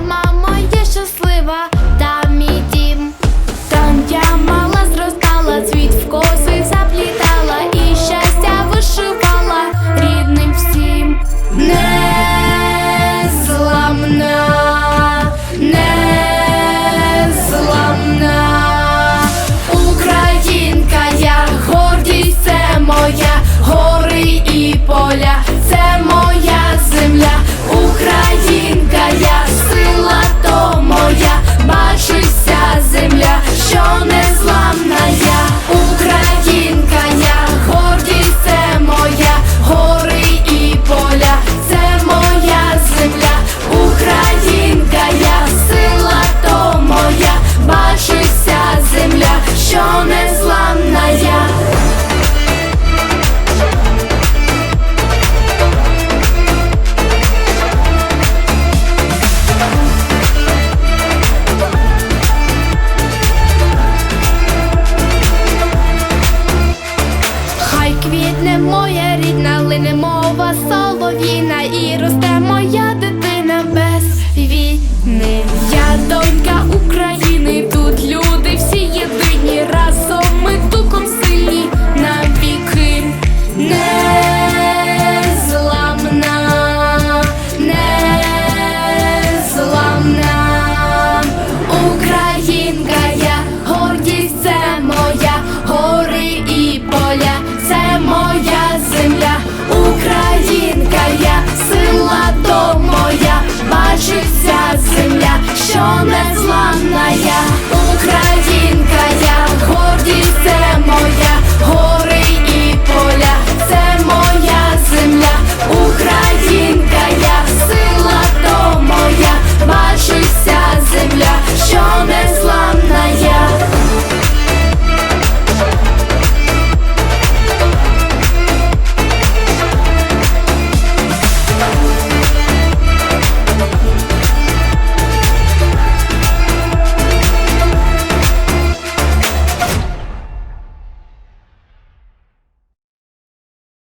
Там мамо, я щаслива, там мій дім, там я мама.